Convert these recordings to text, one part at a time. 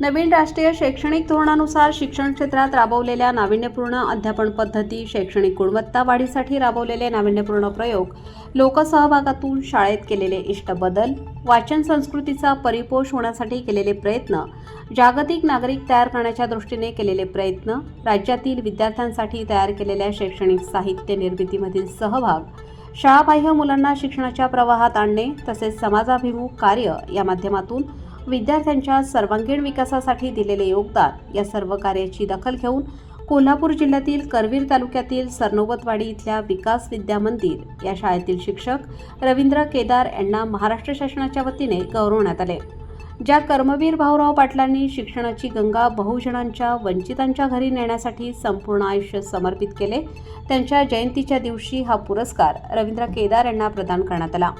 नवीन राष्ट्रीय शैक्षणिक धोरणानुसार शिक्षण क्षेत्रात राबवलेल्या नाविन्यपूर्ण अध्यापन पद्धती शैक्षणिक गुणवत्ता वाढीसाठी राबवलेले नाविन्यपूर्ण प्रयोग लोकसहभागातून शाळेत केलेले इष्ट बदल वाचन संस्कृतीचा परिपोष होण्यासाठी केलेले प्रयत्न जागतिक नागरिक तयार करण्याच्या दृष्टीने केलेले प्रयत्न राज्यातील विद्यार्थ्यांसाठी तयार केलेल्या शैक्षणिक साहित्य निर्मितीमधील सहभाग शाळाबाह्य मुलांना शिक्षणाच्या प्रवाहात आणणे तसेच समाजाभिमुख कार्य या माध्यमातून विद्यार्थ्यांच्या सर्वांगीण विकासासाठी दिलेले योगदान या सर्व कार्याची दखल घेऊन कोल्हापूर जिल्ह्यातील करवीर तालुक्यातील सरनोबतवाडी इथल्या विकास विद्या मंदिर या शाळेतील शिक्षक रवींद्र केदार यांना महाराष्ट्र शासनाच्या वतीने गौरवण्यात आले. ज्या कर्मवीर भाऊराव पाटलांनी शिक्षणाची गंगा बहुजनांच्या वंचितांच्या घरी नेण्यासाठी संपूर्ण आयुष्य समर्पित केले त्यांच्या जयंतीच्या दिवशी हा पुरस्कार रवींद्र केदार यांना प्रदान करण्यात आला.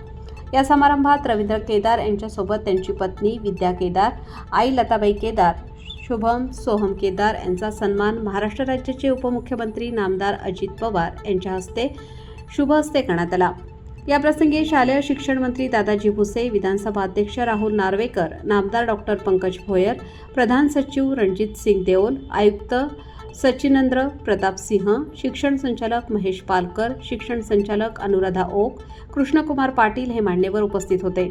या समारंभात रवींद्र केदार यांच्यासोबत त्यांची पत्नी विद्या केदार आई लताबाई केदार शुभम सोहम केदार यांचा सन्मान महाराष्ट्र राज्याचे उपमुख्यमंत्री नामदार अजित पवार यांच्या हस्ते शुभ हस्ते करण्यात आला. याप्रसंगी शालेय शिक्षण मंत्री दादाजी भुसे विधानसभा अध्यक्ष राहुल नार्वेकर नामदार डॉक्टर पंकज भोयर प्रधान सचिव रणजित सिंग देओल आयुक्त सचिनंद्र प्रताप सिंह शिक्षण संचालक महेश पालकर शिक्षण संचालक अनुराधा ओक कृष्णकुमार पाटील हे मान्यवर उपस्थित होते.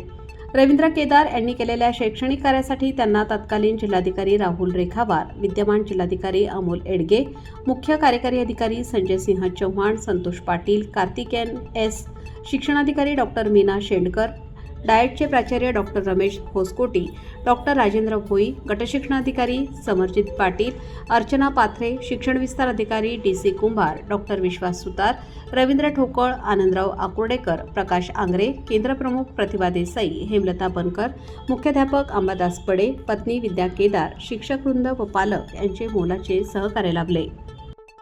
रवींद्र केदार यांनी केलेल्या शैक्षणिक कार्यासाठी त्यांना तत्कालीन जिल्हाधिकारी राहुल रेखावार विद्यमान जिल्हाधिकारी अमोल एडगे मुख्य कार्यकारी अधिकारी संजय सिंह चव्हाण संतोष पाटील कार्तिकेयन एस शिक्षणाधिकारी डॉक्टर मीना शेंडकर डाएटचे प्राचार्य डॉक्टर रमेश होसकोटी डॉक्टर राजेंद्र भोई गटशिक्षणाधिकारी समरजित पाटील अर्चना पाथरे शिक्षण विस्तार अधिकारी D C Kumbhar doctor Vishwas Sutar Ravindra Thokal Anandrao Akurdekar प्रकाश आंग्रे केंद्रप्रमुख प्रतिभा देसाई हेमलता बनकर मुख्याध्यापक अंबादास पडे पत्नी विद्या केदार शिक्षकवृंद व पालक यांचे मोलाचे सहकार्य लाभले.